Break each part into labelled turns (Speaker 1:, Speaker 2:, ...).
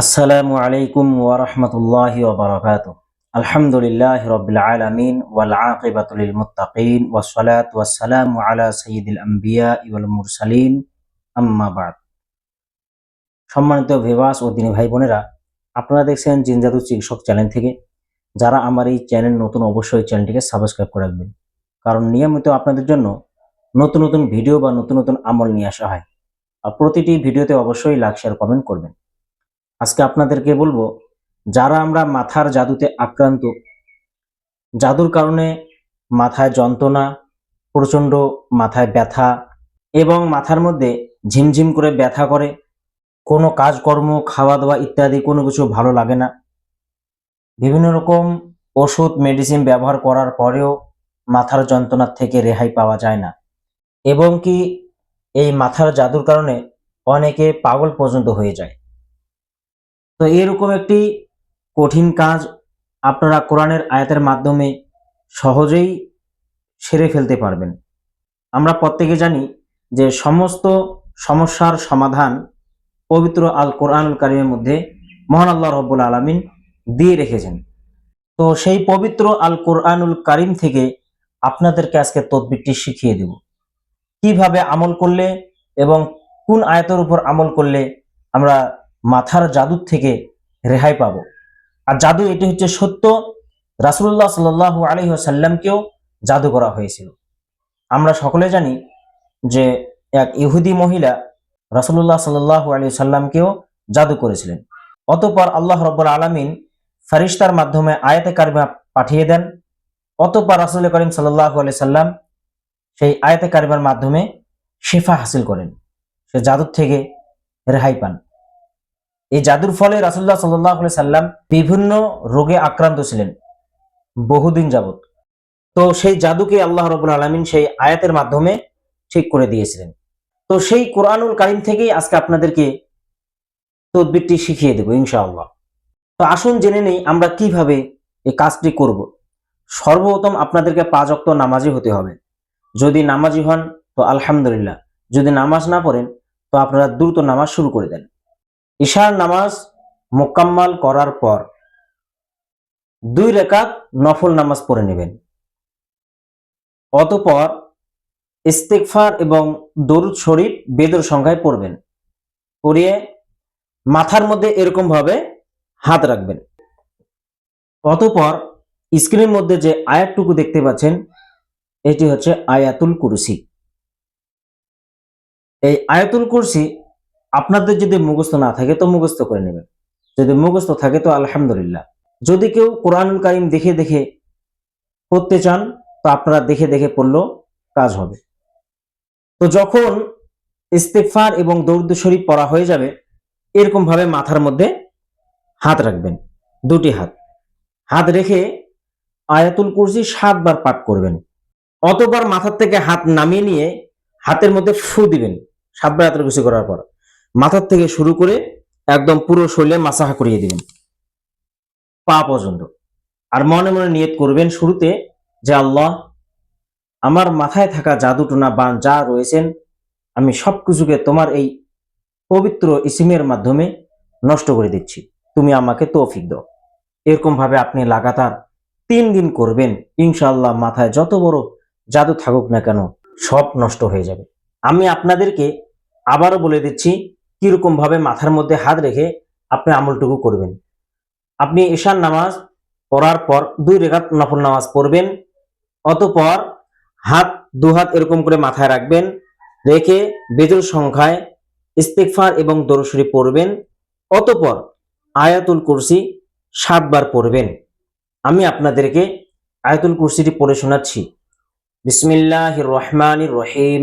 Speaker 1: আসসালামু আলাইকুম ওয়ারহমতুল্লাহি ওবরাকাত আলহামদুলিল্লাহ রবিল আলমিন ওয়াল আকিবাতুল মুত্তাকিন ওয়াসসালাত ওয়াসসালামু আলা সাইয়্যিদিল আম্বিয়া ওয়াল মুরসালিন। আম্মা বাদ। সম্মানিত ভিভাস ও দিনী ভাই বোনেরা, আপনারা দেখছেন জিনজাদু চিকিৎসক চ্যানেল থেকে। যারা আমার এই চ্যানেল নতুন অবশ্যই চ্যানেলটিকে সাবস্ক্রাইব করে রাখবেন। কারণ নিয়মিত আপনাদের জন্য নতুন নতুন ভিডিও বা নতুন নতুন আমল নিয়ে আসা হয়। আর প্রতিটি ভিডিওতে অবশ্যই লাইক, শেয়ার, কমেন্ট করবেন। আজকে আপনাদেরকে বলব, যারা আমরা মাথার জাদুতে আক্রান্ত, জাদুর কারণে মাথায় যন্ত্রণা, প্রচণ্ড মাথায় ব্যথা এবং মাথার মধ্যে ঝিমঝিম করে ব্যথা করে, কোনো কাজকর্ম খাওয়া দাওয়া ইত্যাদি কোনো কিছু ভালো লাগে না। বিভিন্ন রকম ওষুধ মেডিসিন ব্যবহার করার পরেও মাথার যন্ত্রণার থেকে রেহাই পাওয়া যায় না। এবং কি এই মাথার জাদুর কারণে অনেকে পাগল পর্যন্ত হয়ে যায়। তো এরকম একটি কঠিন কাজ আপনারা কোরআনের আয়াতের মাধ্যমে সহজেই সেরে ফেলতে পারবেন। আমরা প্রত্যেকে জানি যে সমস্ত সমস্যার সমাধান পবিত্র আল কোরআনুল কারিমের মধ্যে মহান আল্লাহ রব্বুল আলমিন দিয়ে রেখেছেন। তো সেই পবিত্র আল কোরআনুল কারিম থেকে আপনাদেরকে আজকে তদবিরটি শিখিয়ে দেব। কীভাবে আমল করলে এবং কোন আয়াতের উপর আমল করলে আমরা মাথার জাদুর থেকে রেহাই পাবো। আর জাদু এটি হচ্ছে সত্য রাসুল্লাহ সাল আলহি সাল্লামকেও জাদু করা হয়েছিল। আমরা সকলে জানি যে এক ইহুদি মহিলা রাসুল্লাহ সাল্লাহ আলী সাল্লামকেও জাদু করেছিলেন। অতপর আল্লাহ রব্বুল আলমিন ফারিস্তার মাধ্যমে আয়াতে কারিমা পাঠিয়ে দেন। অতপর রাসুল করিম সাল্লাহ আলি সাল্লাম সেই আয়াতে কারিমার মাধ্যমে শেফা হাসিল করেন। সে জাদুর থেকে রেহাই পান। এই জাদুর ফলে রাসুল্লাহ সাল্লাহ সাল্লাম বিভিন্ন রোগে আক্রান্ত ছিলেন, বহুদিন যাবত তো সেই জাদুকে আল্লাহ রবুল আলমিন সেই আয়াতের মাধ্যমে ঠিক করে দিয়েছিলেন। তো সেই কোরআনুল কারিম থেকেই আজকে আপনাদেরকে তদবিরটি শিখিয়ে দেব ইনশাআল্লাহ। তো আসুন জেনে নেই আমরা কীভাবে এই কাজটি করব। সর্বপ্রথম আপনাদেরকে পাঁচ অক্ত নামাজি হতে হবে। যদি নামাজি হন তো আলহামদুলিল্লাহ, যদি নামাজ না পড়েন তো আপনারা দ্রুত নামাজ শুরু করে দেন। ঈশার নামাজ মোকাম্মাল করার পর দুই রেখাত নফল নামাজ পড়ে নেবেন। অতপর ইস্তেকফার এবং দরুদ শরীফ বেদর সংখ্যায় পড়বেন। পড়িয়ে মাথার মধ্যে এরকম ভাবে হাত রাখবেন। অতপর স্ক্রিনের মধ্যে যে আয়াতটুকু দেখতে পাচ্ছেন, এটি হচ্ছে আয়াতুল কুরসি। এই আয়াতুল কুরসি আপনাদের যদি মুখস্থ না থাকে তো মুখস্থ করে নেবেন। যদি মুখস্থ থাকে তো আলহামদুলিল্লাহ। যদি কেউ কোরআনুল কারিম দেখে দেখে পড়তে চান, তো আপনারা দেখে দেখে পড়লেও কাজ হবে। তো যখন ইস্তেফার এবং দৌড় শরীফ পড়া হয়ে যাবে এরকম ভাবে মাথার মধ্যে হাত রাখবেন, দুটি হাত। হাত রেখে আয়াতুল কুরসি সাতবার পাঠ করবেন। অতবার মাথার থেকে হাত নামিয়ে নিয়ে হাতের মধ্যে ফু দিবেন সাতবার আয়াতুল কুরসি করার পর। মাথার থেকে শুরু করে একদম পুরো শরীরে মাসাহা করিয়ে দিবেন। পা পর্যন্ত। আর মনে মনে নিয়ত করবেন শুরুতে যে আল্লাহ, আমার মাথায় থাকা জাদুটোনা বান যা রয়েছেন, আমি সব কিছুকে তোমার এই পবিত্র ইসিমের মাধ্যমে নষ্ট করে দিচ্ছি। তুমি আমাকে তৌফিক দাও। এরকম ভাবে আপনি লাগাতার তিন দিন করবেন ইনশাল্লাহ মাথায় যত বড় জাদু থাকুক না কেন, সব নষ্ট হয়ে যাবে। আমি আপনাদেরকে আবারও বলে দিচ্ছি কীরকম ভাবে মাথার মধ্যে হাত রেখে আপনি আমলটুকু করবেন। আপনি ঈশান নামাজ পড়ার পর দুই রেখাত নফল নামাজ পড়বেন, অতপর হাত দু হাত এরকম করে মাথায় রাখবেন, রেখে বেজুর সংখ্যায় ইস্তেকফার এবং দরশরী পড়বেন, অতপর আয়াতুল কুরসি সাতবার পড়বেন। আমি আপনাদেরকে আয়াতুল কুরসিটি পড়ে শোনাচ্ছি। বিসমিল্লাহ রহমান রহিম।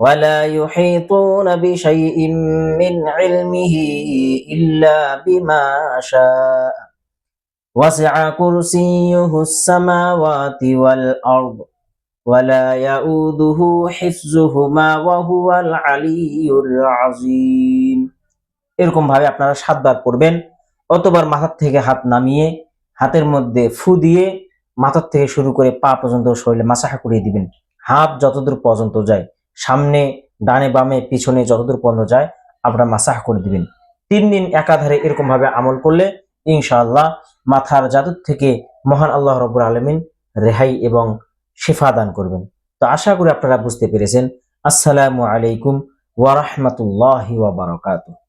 Speaker 1: ولا يحيطون بشيء من علمه إلا بما شاء وسع كرسيه السماوات والأرض ولا يؤوده حفظهما وهو العلي العظيم এরকম ভাবে আপনারা সাতবার পড়বেন অতবার মাথার থেকে হাত নামিয়ে হাতের মধ্যে ফু দিয়ে মাথার থেকে শুরু করে পা পর্যন্ত শরীরে মাসাহা করিয়ে দিবেন হাত যতদূর পর্যন্ত যায় সামনে, ডানে, বামে, পিছনে যতদূর পর্যন্ত যায়, আপনারা মাসাহ করে দিবেন। তিন দিন একাধারে এরকমভাবে আমল করলে, ইনশাআল্লাহ মাথার জাদুর থেকে মহান আল্লাহ রব্বুল আলমিন রেহাই এবং শেফা দান করবেন। তো আশা করি আপনারা বুঝতে পেরেছেন। আসসালামু আলাইকুম ওয়া রাহমাতুল্লাহি ওয়া বারাকাতুহু।